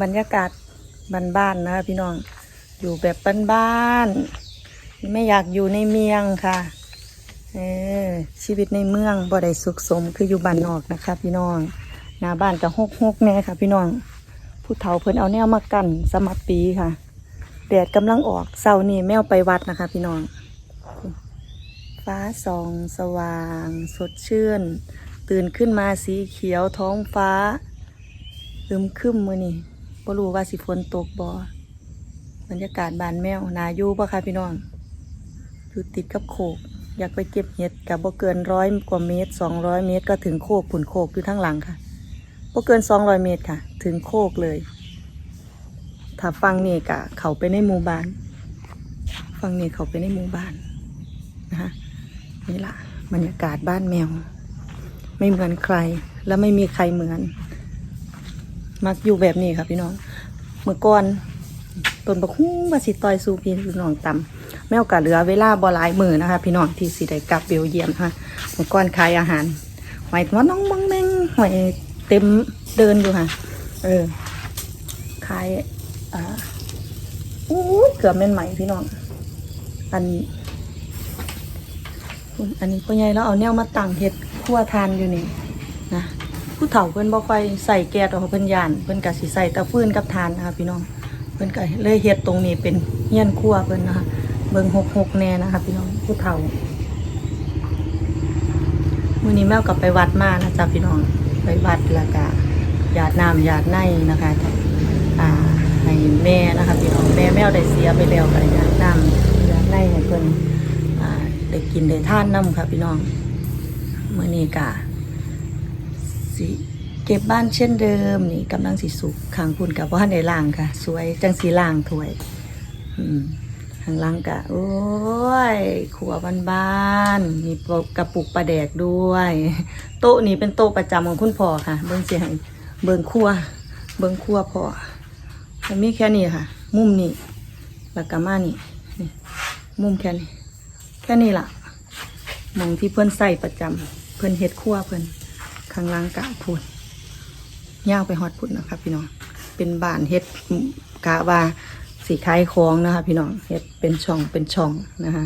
บรรยากาศบ้านๆนะคะพี่น้องอยู่แบบบ้านๆไม่อยากอยู่ในเมืองค่ะเออชีวิตในเมืองบ่ได้สุขสมคืออยู่บ้านนอกนะคะ พี่น้องหน้าบ้านก็หกหกแน่ค่ะ พี่น้องผู้เฒ่าเพิ่นเอาแนวมากันสมัครปีค่ะแดดกำลังออกเสาร์นี้แมวไปวัดนะคะ พี่น้อง ฟ้าส่องสว่าง สดชื่น ตื่นขึ้นมาสีเขียวท้องฟ้าอึมครึมมือนี่ บ่รู้ว่าสิฝนตกบ่บรรยากาศบานแมวนาอยู่ปะคะพี่น้องอยู่ติดกับโคก อยากไปเก็บเห็ดกับบ่เกินร้อยกว่าเมตรสองร้อยเมตรก็ถึงโคกผุนโคกอยู่ทั้งหลังค่ะบ่เกินสองร้อยเมตรค่ะ ถึงโคกเลย ถ้าฟังนี่กะ เขาไปในหมู่บ้าน ฟังนี่เขาไปในหมู่บ้านนะคะนี่ล่ะบรรยากาศบ้านแมว ไม่เหมือนใครและไม่มีใครเหมือน มักอยู่แบบนี้ครับพี่น้องเมื่อก่อนต้นบักฮู้บาสิตอยสูพี่พี่น้องตำแมวกะเหลือเวลาบ่หลายมือนะคะ พี่น้องที่สิได้กลับเบลเยียมนะคะเมื่อก่อนขายอาหารหอยว่าน้องมังแมงหอยเต็มเดินอยู่ค่ะ เออขายอ่าอู้เกือบแม่นไหม่พี่น้องอันอันนี้พ่อใหญ่แล้วเอาแนวมาตั้งเห็ดคั่วทานอยู่นี่นะ ผู้เฒ่าเพิ่นบ่ค่อยใส่แก๊สหรอกเพิ่นย่านเพิ่นก็สิใส่ตะฟืนกับทานนะคะพี่น้องเพิ่นก็เลยเฮ็ดตรงนี้เป็นเฮียนครัวเพิ่นนะคะเบิ่งหกๆแน่นะคะพี่น้องผู้เฒ่ามื้อนี้แมวก็ไปวัดมานะจ๊ะพี่น้องไปวัดแล้วก็หยาดน้ำหยาดในนะคะอ่าให้แม่นะคะพี่น้องแม่แมวได้เสียไปแล้วก็หยาดน้ำหยาดในให้เพิ่นอ่าได้กินได้ทานน้ำค่ะพี่น้องเมื่อนี้กะ สิเก็บบ้านเช่นเดิมนี่กำลังสิสุกขังคุณกับว่าในล่างค่ะ สวยจังสีล่างถวยข้างล่างกะโอ้ยขัวบ้านๆมีกระปุกปลาแดกด้วย โต๊ะนี้เป็นโต๊ะประจำของคุณพ่อค่ะ เบิ้งเสียงเบิ้งครัว เบิ้งครัวพ่อมันมีแค่นี้ค่ะ มุมนี้แล้วก็มานี่นี่ มุมแค่นี้ แค่นี้ล่ะมองที่เพื่อนใส่ประจำเพื่อนเฮ็ดครัวเพื่อน ข้างล่างกะพูดย่าวไปฮอดพุ่นนะคะพี่น้อง เป็นบ้านเฮ็ดกะว่าสีขายของนะคะ พี่น้องเฮ็ดเป็นช่องเป็นช่องนะคะ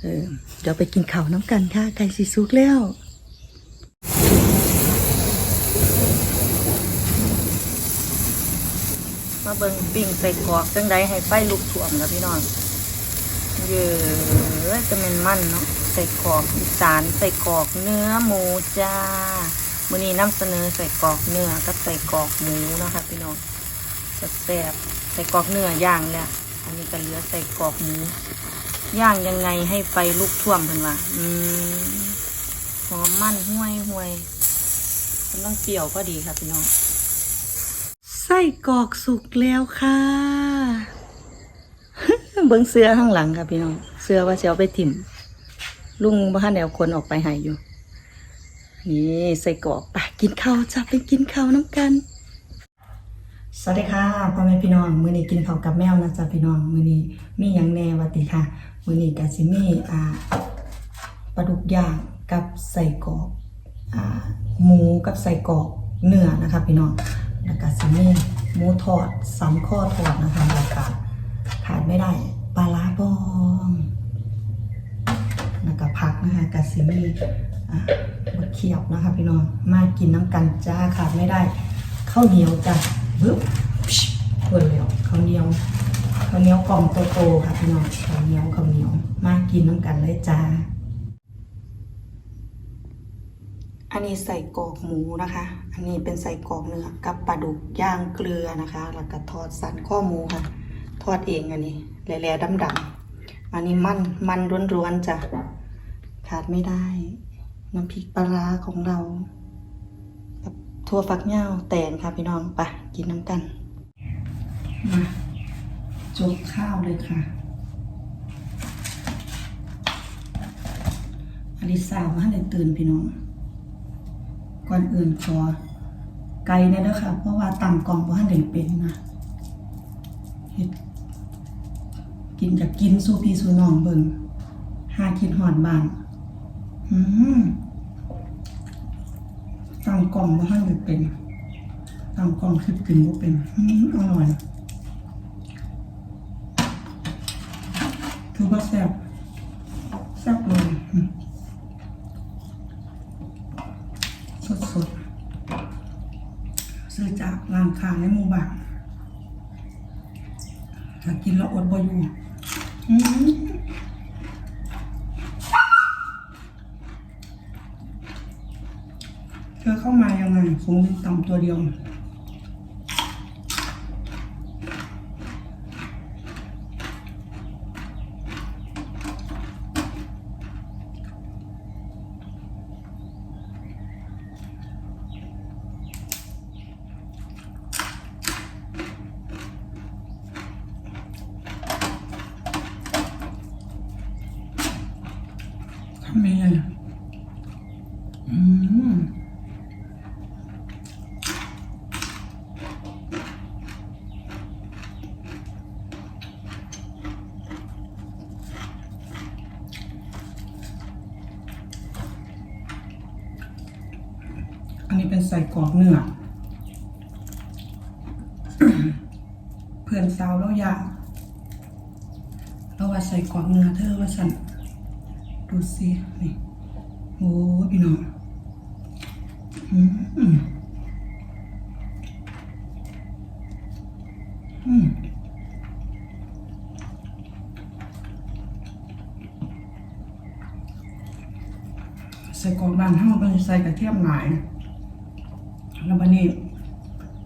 เออเดี๋ยวไปกินข้าวน้ำกันค่ะ ไก่สีสุกแล้วมาเบิ่งปิ่งใส่กรอกจังใดให้ไฟลุกท่วมค่ะพี่น้องเยอะจะเป็นมันเนาะใส่กรอกอีสานใส่กรอกเนื้อหมูจ้า มื้อนี้นำเสนอใส่กรอกเนื้อกับใส่กรอกหมูนะคะพี่น้องแซ่บใส่กรอกเนื้อย่างแล้วอันนี้ก็เหลือใส่กรอกหมูย่างยังไงให้ไฟลุกท่วมเพิ่นว่าอืมหอมมันห้วยห้วยกำลังเปรี้ยวพอดีค่ะพี่น้องไส้กรอกสุกแล้วค่ะ เบิ้งเสื้อข้างหลังค่ะพี่น้อง เสื้อว่าเสียวไปถิ่ม ลุงบ้านแนวคนออกไปหายอยู่ นี่ใส่กรอกไปกินข้าวจ้ะไปกินข้าวน้ำกัน สวัสดีค่ะพ่อแม่พี่น้องมื้อนี้กินข้าวกับแมวนะจ๊ะพี่น้องมื้อนี้มีหยังแหน่วัดดีค่ะมื้อนี้ก็สิมีอ่าปลาดุกย่างกับใส่กรอกอ่าหมูกับใส่กรอกเนื้อนะคะพี่น้องแล้วก็สิมีหมูทอดสามข้อทอดนะคะแล้วก็ขาดไม่ได้ปลาร้าบองแล้วก็ผักนะคะกะซิมี อะเขียบนะคะพี่น้องมากินน้ำกันจ้าขาดไม่ได้ข้าวเหนียวจ้ะบึ๊บเปิดแล้วข้าวเหนียวข้าวเหนียวกล่องโตๆค่ะพี่น้องข้าวเหนียวข้าวเหนียวมากินน้ำกันเลยจ้าอันนี้ใส่กรอกหมูนะคะ อันนี้เป็นใส่กรอกเนื้อกับปลาดุกย่างเกลือนะคะ แล้วก็ทอดสันข้อหมูค่ะ ทอดเองอันนี้แหล่ๆดำๆอันนี้มันมันร้วนๆจ้ะขาดไม่ได้ น้ำพริกปลาร้าของเรา กับถั่วฝักยาแตนค่ะพี่น้องไปกินน้ำกัน มาจกข้าวเลยค่ะอลิสาวมาให้ตื่นพี่น้อง ก่อนอื่นขอไกลเนี่ยนะคะเพราะว่าต่ำกองเพราะท่านได้เป็นนะเฮ็ดกินจากกินสู้พี่สู้น้องเบิ่งหาคิดหอดบ้าน อืมต่ำกล่องเพราะท่านเป็นตามกล้องคลิปกินก็เป็นอืมอร่อยคือว่าแซ่บแซ่บเลยอืมสดซื้อจากร้านค้าในหมู่บ้านถ้ากินแล้วอดบ่อยู่อืมเธอเข้า มายังไงคงมีต่ำตัวเดียวทำไมอะอืมอั นนี้เป็นใส่กรอกเนื้อ เพื่อนสาวแล้วอยากเราว่าใส่กรอกเนื้อเธอว่าฉันดูสินี่โอ้พี่น้องอืมอืมอืมใส่กรอกบ้านเฮาเป็นใส่กระเทียมหลาย แล้ววันนี้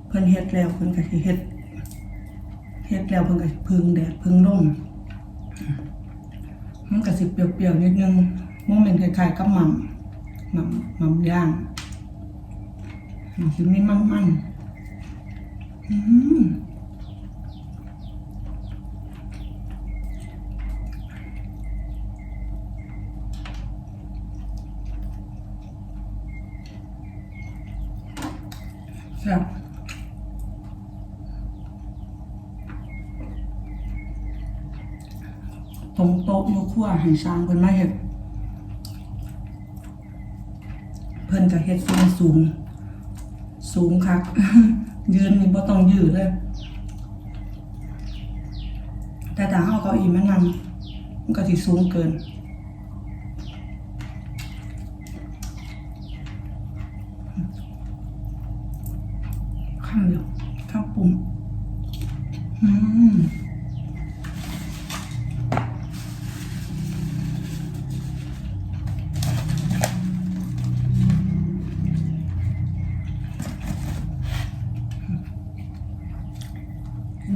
เพิ่นเฮ็ดแล้วเพิ่นก็สิเฮ็ดเฮ็ดแล้วเพิ่นก็พึ่งแดดพึ่งลมมันก็สิเปรี้ยวๆนิดนึงมันเป็นคล้ายๆกับหม่ำหม่ำหม่ำย่างมันสิมีมันๆอืม แซ่บตรงโต๊ะอยู่ครัวให้สร้างเพิ่นมาเฮ็ดเพิ่นก็เฮ็ดสูงสูง สูงคัก ยืนนี่บ่ต้องยืดเลย แต่ถ้าเฮาเอาเก้าอี้มานั่งมันก็สิสูงเกิน ข้างเดียวข้างปุ่มอืม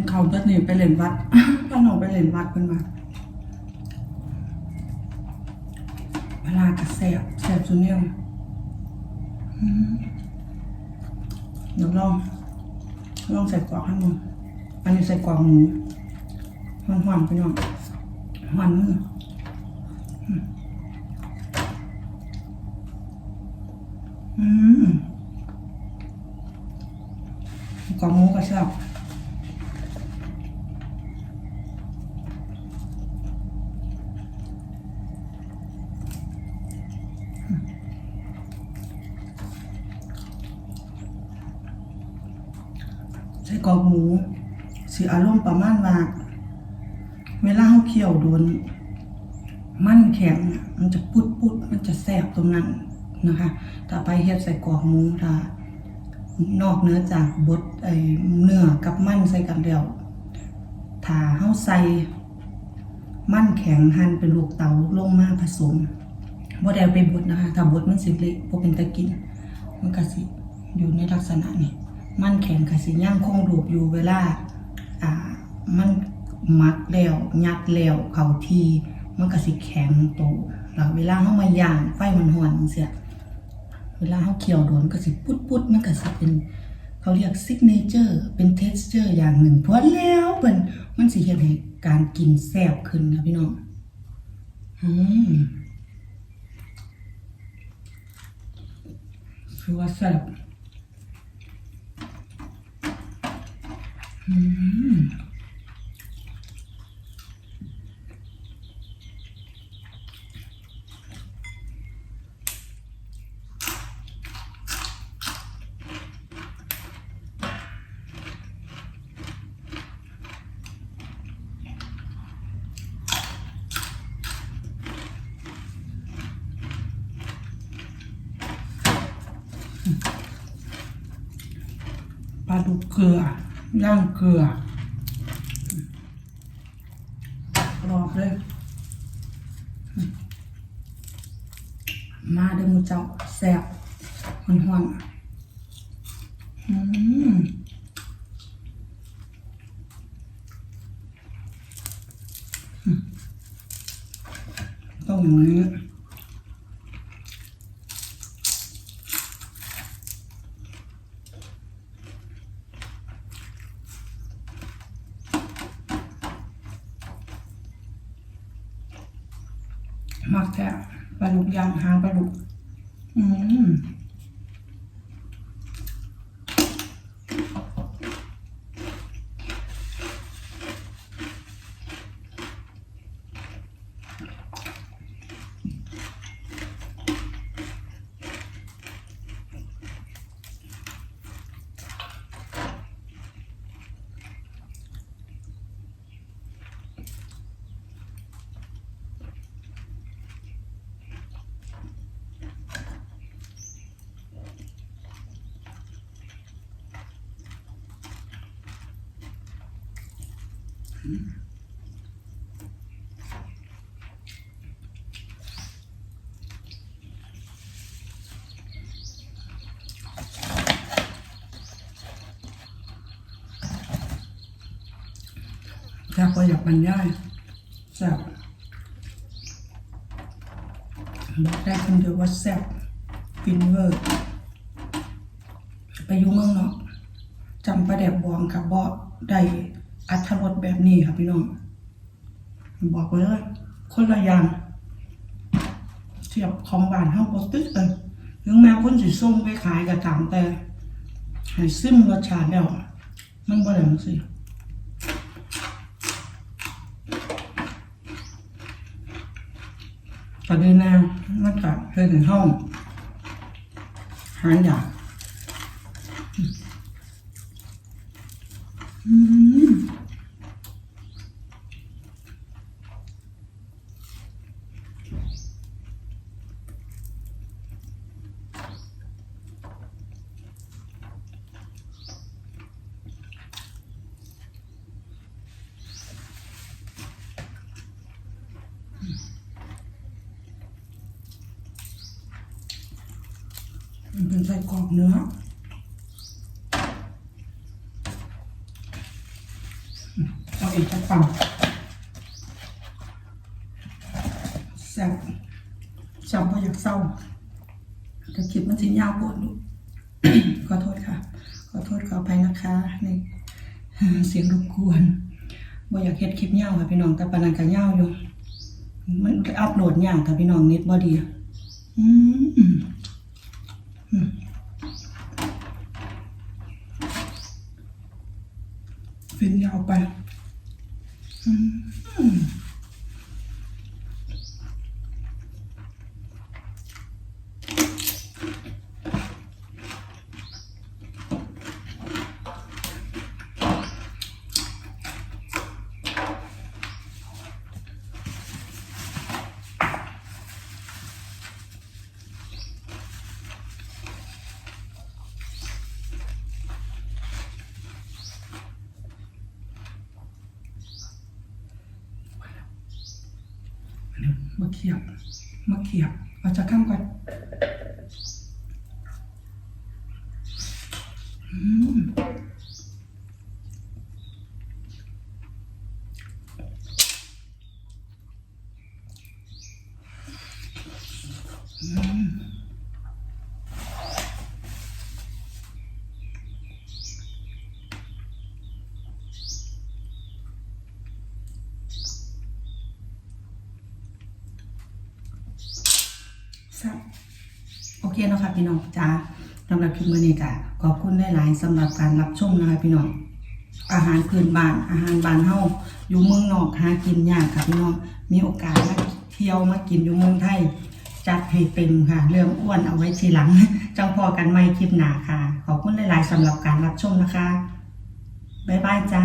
เขาเบิดนี่ไปเล่นวัดพ่อหนูไปเล่นวัดเพิ่นมาเวลากระแสบแสบสุดเนี่ยอืมเดี๋ยวลองลองใส่กรอกให้มึงอันนี้ใส่กรอกหมูหวานๆไปหน่อยหวานมืออืมอืมกรอกหมูก็ชอบ ใส่กรอก หมูสีอารมณ์ประมาณว่าเวลาเขาเคี่ยวโดน มันแข็งมันจะปุดปุดมันจะแสบตรงนั้นนะคะถ้าไปเฮ็ดใส่กรอกหมูถ้านอกเนื้อจากบดไอเนื้อกับมันใส่กันแล้วถ้าเฮาใส่มันแข็งหั่นเป็นลูกเต๋าลงมาผสมบ่ได้ไปบดนะคะ ถ้าบดมันสิเละบ่เป็นตะกินมันก็สิอยู่ในลักษณะนี้ มันแข็งก็สิย่างคงรูปอยู่เวลาอ่ามันมัดแล้วยัดแล้วเขาทีมันก็สิแข็งโตแล้วเวลาเฮามาย่างไฟมันหอนจังซี่เวลาเฮาเคี่ยวโดนก็สิปุดๆมันก็สิเป็นเขาเรียกซิกเนเจอร์เป็นเท็กซ์เจอร์อย่างหนึ่งพราะแล้วเปิ้นมันสิเฮ็ดให้การกินแซ่บขึ้นนะพี่น้องอืมคือว่าแซ่บ ปลาดุกเกลือ ย่างเกลือรอบเลยมาเด้อหมูเจ้าแซ่บหอนหอนๆอืมต้องอย่างนี้ มักแท้ปลาดุกย่างหางปลาดุก อืม แซ่บก็อยากบรรยายแซ่บบอกได้คนเดียวว่าแซ่บฟินเวอร์ไปอยู่เมืองเนาะจำประแดกบองค่ะบ่ได้ อัธรสแบบนี้ค่ะพี่น้องบอกเลย คนละอย่างเทียบของบ้านเฮาบ่ตึกเลยถึงแม้คนสิส่งไปขายก็ตามแต่ให้ซิมรสชาติแล้ว มันบ่ได้จังซี่ตอนนี้นะมันก็เพิ่นห้องหาอยาก ส้กรอกเนื้ออืมเอาอีกสักฝั่งแซ่บแซ่บเพราะอยากเศร้าแต่คลิปมันสิยาวปวดลูกขอโทษค่ะ ขอโทษขออภัยนะคะในเสียงรบกวนบ่อยากเฮ็ดคลิปยาวค่ะพี่น้องแต่ปานนั้นก็ยาวอยู่ มันอัพโหลดยากค่ะพี่น้องเน็ตบ่ดีอืม ฟินยาวไป อืม มาเขียบ มาเขียบเอาจะข้ามก่อนอืม โอเคเนาะค่ะพี่น้องจ้าสำหรับคลิปมื้อนี้ก็ขอบคุณหลายๆสำหรับการรับชมนะคะพี่น้องอาหารพื้นบ้านอาหารบ้านเฮาอยู่เมืองนอกหากินยากค่ะพี่น้องมีโอกาสมาเที่ยวมากินอยู่เมืองไทยจัดให้เต็มค่ะ เรื่องอ้วนเอาไว้ทีหลังจังพอกันใหม่คลิปหนาค่ะ ขอบคุณหลาย ๆสำหรับการรับชมนะคะ บ๊ายบายจ้า